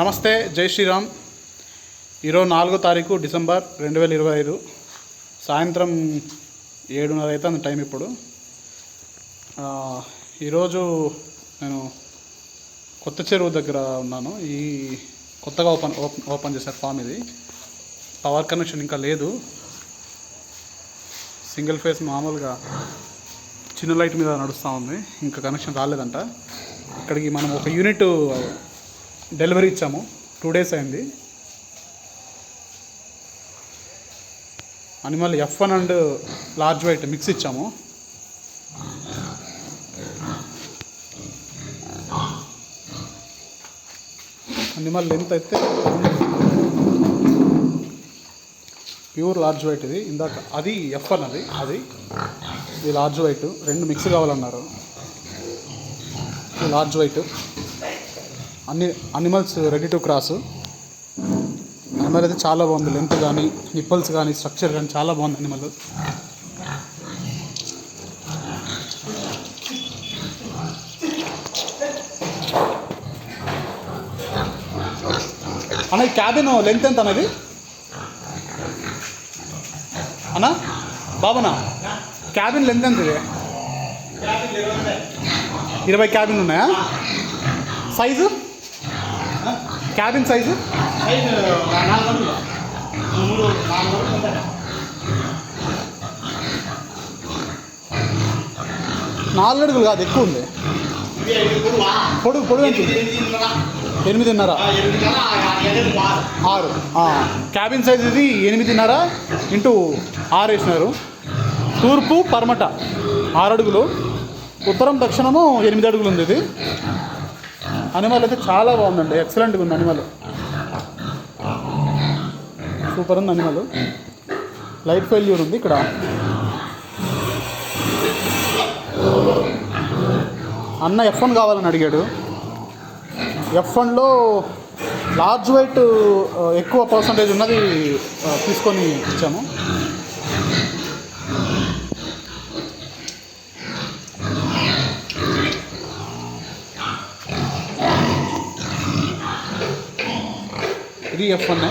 నమస్తే జై శ్రీరామ్. ఈరోజు నాలుగో తారీఖు డిసెంబర్ రెండు వేల ఇరవై ఐదు. సాయంత్రం ఏడున్నర అంత టైం ఇప్పుడు. ఈరోజు నేను కొత్త చెరువు దగ్గర ఉన్నాను. ఈ కొత్తగా ఓపెన్ ఓపెన్ ఓపెన్ చేశారు ఫామ్ ఇది. పవర్ కనెక్షన్ ఇంకా లేదు. సింగిల్ ఫేస్ మామూలుగా చిన్న లైట్ మీద నడుస్తూ ఉంది. ఇంకా కనెక్షన్ రాలేదంట. ఇక్కడికి మనం ఒక యూనిట్ డెలివరీ ఇచ్చాము. టూ డేస్ అయింది. Animal F one and large white mix ఇచ్చాము. అనిమల్ లెంత్ అయితే ప్యూర్ లార్జ్ వైట్ ఇది. ఇందాక అది ఎఫ్ వన్ అది. అది ఇది లార్జ్ వైట్ రెండు మిక్స్ కావాలన్నారు. లార్జ్ వైట్ అన్ని animals ready to cross animal అయితే చాలా బాగుంది. లెంత్ కానీ నిప్పల్స్ కానీ స్ట్రక్చర్ కానీ చాలా బాగుంది అనిమల్ అన్న ఈ క్యాబిన్ లెంత్ ఎంత అన్నది? అన్నా బాబనా? క్యాబిన్ లెంత్ ఎంత ఇది? ఇరవై క్యాబిన్ ఉన్నాయా? సైజు క్యాబిన్ సైజు నాలుగు అడుగులు కాదు ఎక్కువ ఉంది. పొడుగు పొడుగు ఎంత? ఎనిమిదిన్నర. ఆరు. క్యాబిన్ సైజ్ ఇది ఎనిమిదిన్నర ఇంటూ ఆరు వేసినారు తూర్పు పరమట ఆరు అడుగులు ఉత్తరం దక్షిణము ఎనిమిది అడుగులు ఉంది ఇది అనిమల్ అయితే చాలా బాగుందండి. ఎక్సలెంట్గా ఉంది అనిమల్ సూపర్ ఉంది అనిమల్ లైట్ ఫెయిల్యూర్ ఉంది ఇక్కడ. అన్న ఎఫ్ వన్ కావాలని అడిగాడు. ఎఫ్ వన్లో లార్జ్ వెయిట్ ఎక్కువ పర్సంటేజ్ ఉన్నది uh, తీసుకొని ఇచ్చాము. ఇది ఎఫ్ వన్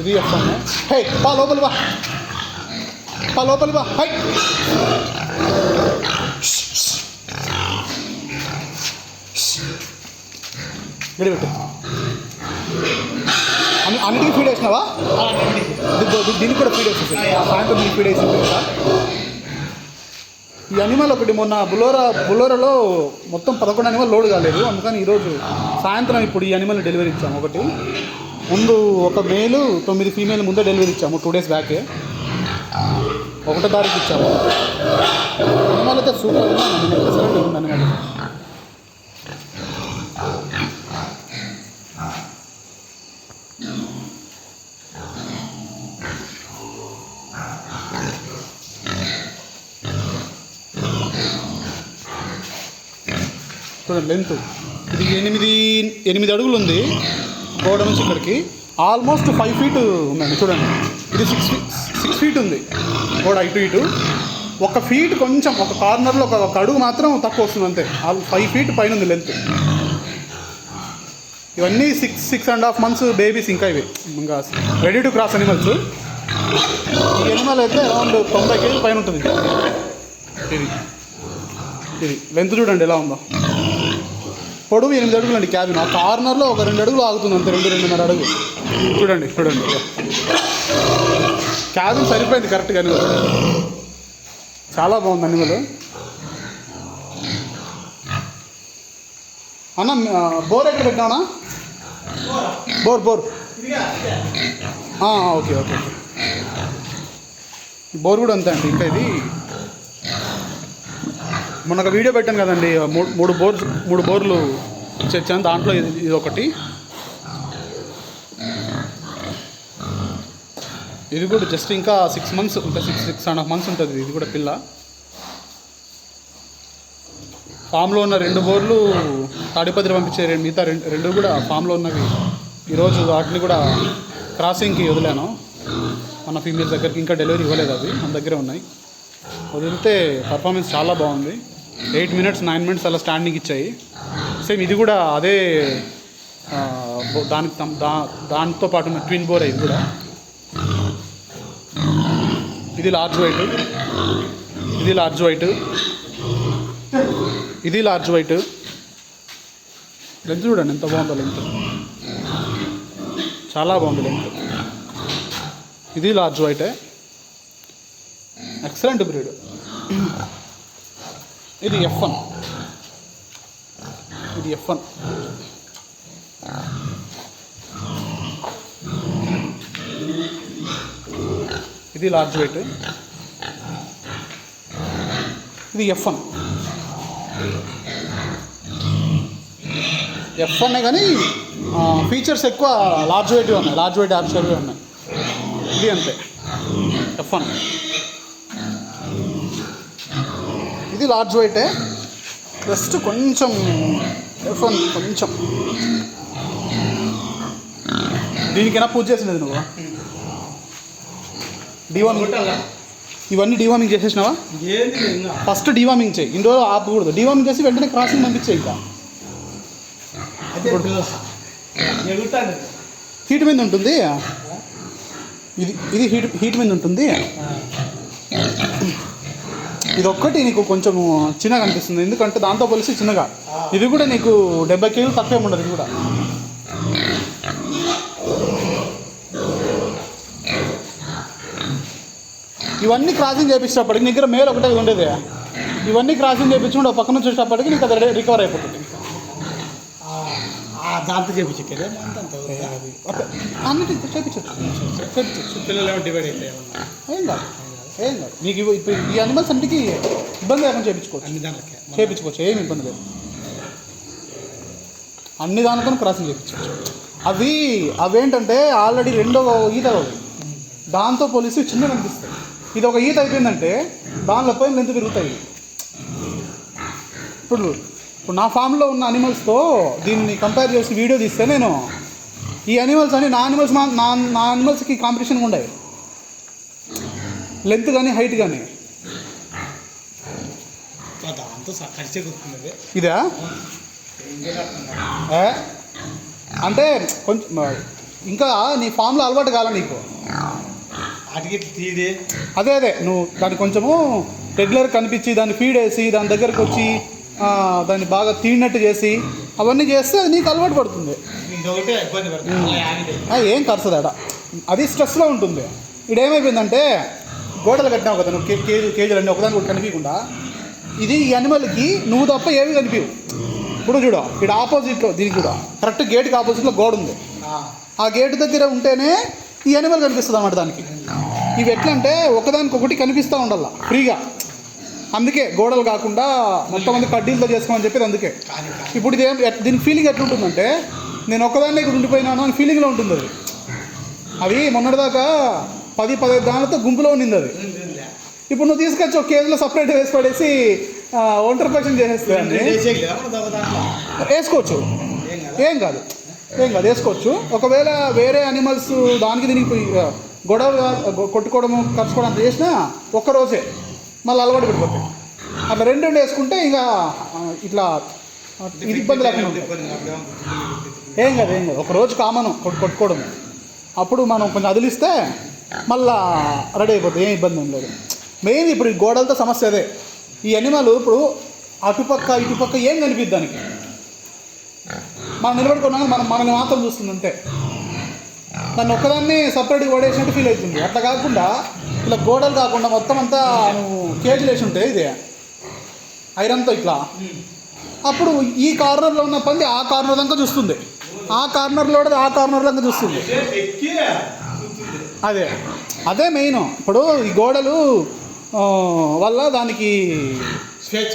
ఇది ఎఫ్ వన్ హే పా లోపలి బా పా లోపలి బా హై గడి పెట్టు. అన్ని అన్నిటికీ ఫీడ్ వేసినావా దీనికి కూడా ఫీడ్ వేసేసి సాయంత్రం ఫీడ్ వేసింది కదా ఈ అనిమల్ ఒకటి మొన్న బులోరా బులోరాలో మొత్తం పదకొండు అనిమల్ లోడ్ కాలేదు. అందుకని ఈరోజు సాయంత్రం ఇప్పుడు ఈ అనిమల్ డెలివరీ ఇచ్చాము ఒకటి. ముందు ఒక మేలు తొమ్మిది ఫీమేల్ ముందే డెలివరీ ఇచ్చాము టూ డేస్ బ్యాకే ఒకటో తారీఖు ఇచ్చాము. అనిమల్ అయితే సూపర్ ఉంది. అనిమల్ ఎక్సలెంట్ ఉంది అనిమల్ లెంత్ ఇది ఎనిమిది ఎనిమిది అడుగులు ఉంది. గోడ నుంచి ఇక్కడికి. ఆల్మోస్ట్ ఫైవ్ ఫీట్ ఉందండి చూడండి. ఇది సిక్స్ ఫీట్ సిక్స్ ఫీట్ ఉంది. గోడ ఇటు ఇటు. ఒక ఫీట్ కొంచెం ఒక కార్నర్లో ఒక అడుగు మాత్రం తక్కువ వస్తుంది అంతే. ఫైవ్ ఫీట్ పైన ఉంది లెంత్ ఇవన్నీ six six and half months babies ఇంకా ఇవి. ఇంకా రెడీ టు క్రాస్ అనిమల్స్ ఈ అనిమల్ అయితే అరౌండ్ తొంభై కేజీ పైన ఉంటుంది. ఇది. ఇది. లెంత్ చూడండి ఎలా ఉందో. పొడవు ఎనిమిది అడుగులు అండి క్యాబిన్ ఆ కార్నర్లో ఒక రెండు అడుగులు ఆగుతుంది అంతే రెండు రెండున్నర అడుగు. చూడండి చూడండి. క్యాబిన్ సరిపోయింది కరెక్ట్గా అనిమల్ చాలా బాగుంది అనిమల్ అన్న బోర్ ఎక్కడ పెట్టావునా? Boar boar. Okay okay okay. Boar కూడా అంతే అండి ఇంకా ఇది మొన్న ఒక వీడియో పెట్టాను కదండి మూడు మూడు బోర్ మూడు బోర్లు చేర్చాను దాంట్లో ఇది ఇది ఒకటి. ఇది కూడా జస్ట్ ఇంకా సిక్స్ మంత్స్ ఇంకా six six and half months ఉంటుంది ఇది కూడా పిల్ల. ఫామ్లో ఉన్న రెండు బోర్లు తాడిపత్రి పంపించే రెండు మిగతా రెండు రెండు కూడా ఫామ్లో ఉన్నవి. ఈరోజు వాటిని కూడా క్రాసింగ్కి వదిలాను. మన ఫీమేల్స్ దగ్గరికి ఇంకా డెలివరీ ఇవ్వలేదు అవి మన దగ్గరే ఉన్నాయి. వదిలితే పర్ఫార్మెన్స్ చాలా బాగుంది. ఎయిట్ మినిట్స్ నైన్ మినిట్స్ అలా స్టాండింగ్ ఇచ్చాయి. సేమ్ ఇది కూడా అదే దానికి దా దాంతో పాటు ఉన్న ట్విన్ బోర్ ఇది కూడా. ఇది లార్జ్ వైట్ ఇది లార్జ్ వైట్ ఇది లార్జ్ వైట్ లెంత్ చూడండి ఎంత బాగుందో లెంత్ చాలా బాగుంది లెంత్ ఇది లార్జ్ వైటే ఎక్సలెంట్ బ్రీడ్ ఇది ఎఫ్ వన్ ఇది ఎఫ్ వన్ ఇది లార్జ్ వెయిట్ ఇది ఎఫ్ వన్ ఎఫ్ వన్ కానీ ఫీచర్స్ ఎక్కువ లార్జ్ వెయిట్ ఉన్నాయి. లార్జ్ వెయిట్ యాప్స్ ఉన్నాయి. ఇది అంతే. ఎఫ్ వన్ ఇది లార్జ్ వెయిటే జస్ట్ కొంచెం ఎఫ్ వన్ కొంచెం. దీనికైనా పూజ చేసినది నువ్వు? డివామింగ్? ఇవన్నీ డివామింగ్ చేసేసినావా? ఫస్ట్ డివామింగ్ చేయి. ఇన్ని రోజులు ఆపకూడదు. డివామింగ్ చేసి వెంటనే క్రాసింగ్ పంపించే ఇంకా. హీట్ మీద ఉంటుంది. ఇది ఇది హీట్ హీట్ మీద ఉంటుంది. ఇది ఒక్కటి నీకు కొంచెం చిన్నగా అనిపిస్తుంది. ఎందుకంటే దాంతో పోలిసి చిన్నగా. ఇది కూడా నీకు డెబ్బై కేజీలు తక్కువ ఉండదు ఇది కూడా. ఇవన్నీ క్రాసింగ్ చేపించేటప్పటికి నీ దగ్గర మేలు ఒకటే ఉండేది. ఇవన్నీ క్రాసింగ్ చేయించుకుంటే ఒక పక్క నుంచి వచ్చేటప్పటికి నీకు అది రికవర్ అయిపోతుంది. దాంతో ఓకే. అన్నిటి చేపించచ్చు. పిల్లలు ఏమో డివైడ్ అయితే ఏమన్నా ఏం కాదు. ఏం కాదు ఇవి- ఇప్పుడు ఈ అనిమల్స్ అన్నిటికీ ఇబ్బంది లేకుండా చేయించుకోవచ్చు అన్ని దాంట్లకే. చేయించుకోవచ్చు ఏమి ఇబ్బంది లేదు. అన్ని దానితో క్రాసింగ్ చేయించవచ్చు అవి అవేంటంటే ఆల్రెడీ రెండో ఈత దాంతో పోలిసి చిన్నగా అనిపిస్తాయి. ఇది ఒక ఈత అయిపోయిందంటే దానిలో పోయి లెంత్ పెరుగుతాయి ఇప్పుడు ఇప్పుడు నా ఫామ్లో ఉన్న అనిమల్స్తో దీన్ని కంపేర్ చేసి వీడియో తీస్తే నేను ఈ అనిమల్స్ అని నా అనిమల్స్ మా నా నా అనిమల్స్కి కాంపిటీషన్ ఉండవు. లెంత్ కానీ హైట్ కానీ ఇదా? అంటే కొంచెం ఇంకా నీ ఫామ్లో అలవాటు కాల నీకు? అదే అదే. నువ్వు దాన్ని కొంచెము రెగ్యులర్ కనిపించి దాన్ని ఫీడ్ వేసి దాని దగ్గరకు వచ్చి దాన్ని బాగా తీడినట్టు చేసి అవన్నీ చేస్తే అది నీకు అలవాటు పడుతుంది. ఏం కరుస్తుంది అడ అది స్ట్రెస్లో ఉంటుంది. ఇప్పుడు ఏమైపోయిందంటే గోడలు కట్టినావు కదా నువ్వు కేజీ కేజీలు అన్నీ ఒకదాని కూడా కనిపించకుండా. ఇది ఈ అనిమల్కి నువ్వు తప్ప ఏవి కనిపించవు. ఇప్పుడు చూడు ఇక్కడ ఆపోజిట్లో దీనికి కూడా కరెక్ట్ గేట్కి ఆపోజిట్లో గోడ ఉంది. ఆ. గేట్ దగ్గర ఉంటేనే ఈ అనిమల్ కనిపిస్తుంది అన్నమాట దానికి. ఇవి ఎట్లా అంటే ఒకదానికి ఒకటి కనిపిస్తూ ఉండాల ఫ్రీగా. అందుకే గోడలు కాకుండా మొత్తం మంది కడ్డీలతో చేసుకోమని చెప్పేది అందుకే. ఇప్పుడు ఇది దీని ఫీలింగ్ ఎట్లుంటుందంటే నేను ఒక్కదాన్నే ఇక్కడ ఉండిపోయినాను అని ఫీలింగ్లో ఉంటుంది అది అది మొన్నటిదాకా పది పదిహేను దానితో గుంపులో ఉండింది అది ఇప్పుడు నువ్వు తీసుకొచ్చి ఒక కేజీలో సపరేట్ వేసి పడేసి ఒంటరి పక్షం చేసేస్తుంది. వేసుకోవచ్చు. ఏం కదా. ఏం కాదు. వేసుకోవచ్చు. ఒకవేళ వేరే అనిమల్స్ దానికి దీనికి గొడవ కొట్టుకోవడము కలుసుకోవడం అంత చేసినా ఒక్క రోజే మళ్ళీ అలవాటు పడిపోతాయి. అట్లా రెండు రెండు వేసుకుంటే ఇక ఇట్లా ఇది ఇబ్బంది లేకుండా. ఏం కాదు ఏం కాదు. ఒక రోజు కామన్ కొట్టుకోవడం అప్పుడు మనం కొంచెం అదిలిస్తే మళ్ళా రెడీ అయిపోతుంది ఏం ఇబ్బంది ఉండదు మెయిన్ ఇప్పుడు ఈ గోడలతో సమస్య అదే. ఈ అనిమల్ ఇప్పుడు అటుపక్క ఇటుపక్క ఏం కనిపిద్ది దానికి? మనం నిలబడుకున్నాక మనం మనల్ని మాత్రం చూస్తుంది అంతే. దాన్ని ఒక్కదాన్ని సపరేట్గా ఓడేసినట్టు ఫీల్ అవుతుంది. అట్లా కాకుండా ఇలా గోడలు కాకుండా మొత్తం అంతా నువ్వు కేజీలు వేసి ఉంటే ఇది. ఐరన్తో ఇట్లా. అప్పుడు ఈ కార్నర్లో ఉన్న పంది ఆ కార్నర్ దాకా చూస్తుంది. ఆ కార్నర్లో ఆ కార్నర్ దాకా చూస్తుంది. అదే. అదే మెయిన్ ఇప్పుడు ఈ గోడలు వల్ల దానికి స్వేచ్ఛ.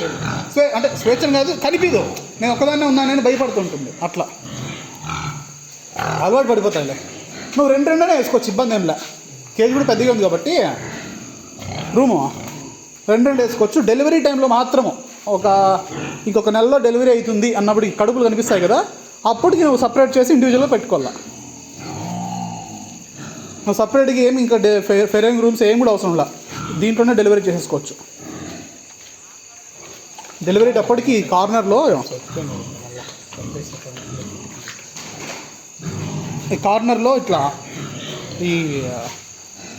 స్వే అంటే స్వేచ్ఛను కాదు కనిపించదు నేను ఒక్కదాన్నే ఉన్నానని భయపడుతుంటుంది. అట్లా. అలవాటు పడిపోతాయిలే. నువ్వు రెండు రెండనే వేసుకోవచ్చు ఇబ్బంది ఏంలే కేజీ కూడా పెద్దగా ఉంది కాబట్టి. రూము. రెండు రెండు వేసుకోవచ్చు. డెలివరీ టైంలో మాత్రము ఒక ఇంకొక నెలలో డెలివరీ అవుతుంది అన్నప్పుడు కడుపులు కనిపిస్తాయి కదా అప్పటికి నువ్వు సపరేట్ చేసి ఇండివిజువల్గా పెట్టుకోవాలా. సపరేట్గా ఏమి ఇంకా డే ఫెరింగ్ రూమ్స్ ఏం కూడా అవసరం లా. దీంట్లోనే డెలివరీ చేసేసుకోవచ్చు. డెలివరీ అప్పటికి కార్నర్లో ఈ కార్నర్లో ఇట్లా ఈ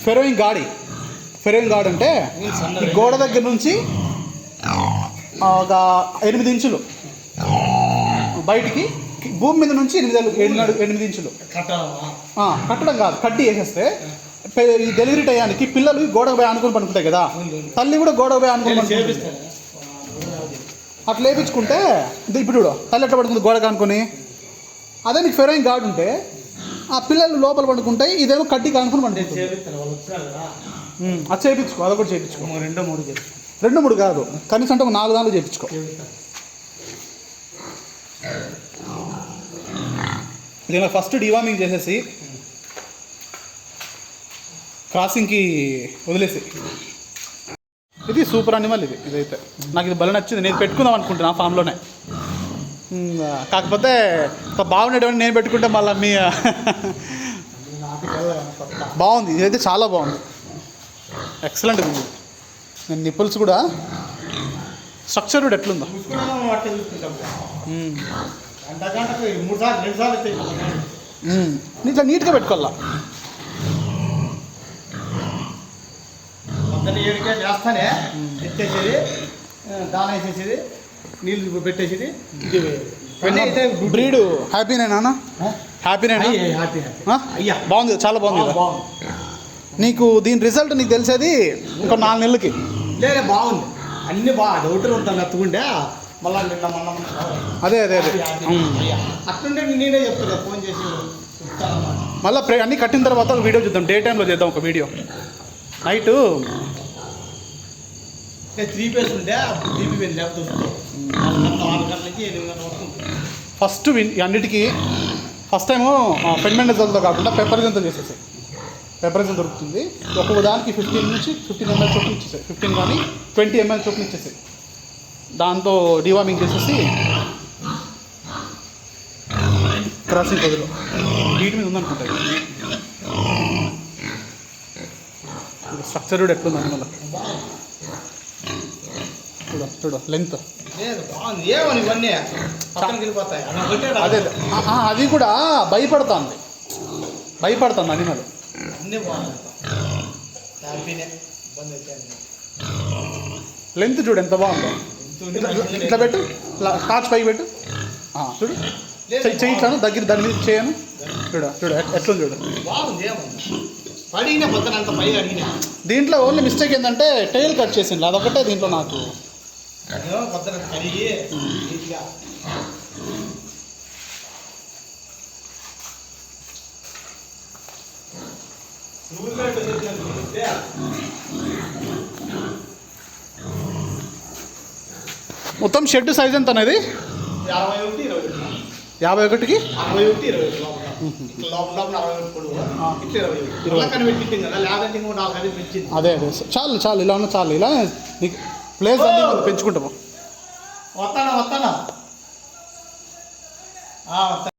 ఫెరోయింగ్ గాడి. ఫెరోయింగ్ గాడి అంటే ఈ గోడ దగ్గర నుంచి ఒక ఎనిమిది ఇంచులు. బయటికి భూమి మీద నుంచి ఎనిమిది ఎనిమిది ఎనిమిది ఇంచులు. కట్టడం కాదు కడ్డీ వేసేస్తే ఈ డెలివరీ టయానికి పిల్లలు గోడకు పోయి ఆనుకొని పడుకుంటాయి కదా. తల్లి కూడా గోడకు పోయి చేపిస్తాను. అట్లా వేయించుకుంటే ఇప్పుడు తల్లి ఎట్లా పడుతుంది గోడకు అనుకొని అదే నీకు ఫెరోయిన్ గార్డ్ ఉంటే ఆ పిల్లలు లోపల పడుకుంటాయి ఇదేమో కడ్డీ కానుకొని ఉమ్, అది చేయించుకో అది కూడా చేయించుకో రెండో మూడు రెండు మూడు కాదు కనీసం అంటే ఒక నాలుగు నాలుగు చేయించుకో దీనిలో ఫస్ట్ డివార్మింగ్ చేసేసి క్రాసింగ్కి వదిలేసి. ఇది సూపర్ అనిమల్ ఇది ఇదైతే. నాకు ఇది భలే నచ్చింది. నేను పెట్టుకుందాం అనుకుంటున్నా ఆ ఫామ్లోనే కాకపోతే బాగుండేటువంటి నేను పెట్టుకుంటే మళ్ళీ మీ బాగుంది. ఇదైతే చాలా బాగుంది. ఎక్సలెంట్ ఉంది. నేను నిప్పుల్స్ కూడా స్ట్రక్చర్ కూడా ఎట్లుందో. ఇట్లా నీట్గా పెట్టుకోవాలా? పొద్దున్న ఏడుకే ఎత్తేసేది దాన వేసేసేది నీళ్ళు పెట్టేసేది ఇది పని అయితే బ్రీడ్ హ్యాపీనేనా ఆ? హ్యాపీనేనా అయ్యి, బాగుంది చాలా బాగుంది నీకు దీని రిజల్ట్ నీకు తెలిసేది ఇంకో నాలుగు నెలలకి? లేదు బాగుంది. అన్ని బాగా డౌటర్ ఉంటాను ఎత్తుకుంటే మళ్ళా నిన్న మొన్న మొన్న అదే అదే అదే. అయ్యా నేనే నేనే చెప్తున్నా ఫోన్ చేసి మళ్ళీ ప్రే అన్నీ కట్టిన తర్వాత ఒక వీడియో చూద్దాం. డే టైంలో చేద్దాం ఒక వీడియో. నైట్ త్రీ పేస్ ఉంటే లేకపోతే వరకు ఉంటుంది. ఫస్ట్ విన్ అన్నిటికీ ఫస్ట్ టైము పెన్మెండజల్తో కాకుండా పెప్పర్జన్తో చేసేసాయి పెప్పర్జన్ దొరుకుతుంది. ఒక్కొక్క దానికి ఫిఫ్టీన్ నుంచి ఫిఫ్టీన్ ఎంఎల్ చొప్పున ఇచ్చేసాయి ఫిఫ్టీన్ కానీ ట్వంటీ ఎంఎల్ చొప్పున ఇచ్చేసాయి దాంతో డివార్మింగ్ చేసేసి క్రాసింగ్ గదిలో వీటి మీద ఉందనుకుంటా స్ట్రక్చర్ కూడా ఎట్లుంది అందువల్ల చూడ చూడ లెంత్ అదే అదే. కూడా భయపడుతుంది. భయపడుతుంది అనిమల్ లెంత్ చూడు ఎంత బాగుందో. ఇట్లా పెట్టు. టార్చ్ పైకి పెట్టు. చూడు. చెయ్యి ఇట్లాను దగ్గర దాని మీద చేయను. చూడు చూడు ఎట్- ఎట్లుంది చూడు. దీంట్లో ఓన్లీ మిస్టేక్ ఏంటంటే టైల్ కట్ చేసింది అదొకటే దీంట్లో నాకు. మొత్తం షెడ్ సైజ్ ఎంత అనేది? యాభై ఒకటికి అది అదే. చాలు చాలు ఇలా ఉన్న చాలు. ఇలా నీకు ప్లేస్ అన్ని మనం పెంచుకుంటాము వస్తానా వస్తాను?